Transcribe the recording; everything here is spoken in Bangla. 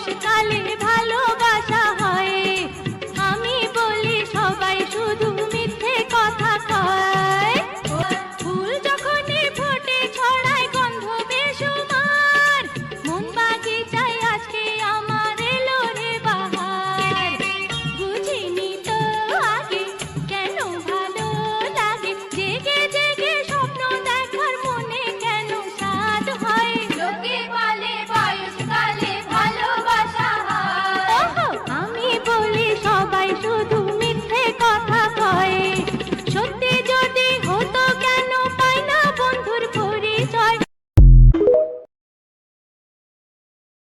মানুষ কালে ভালো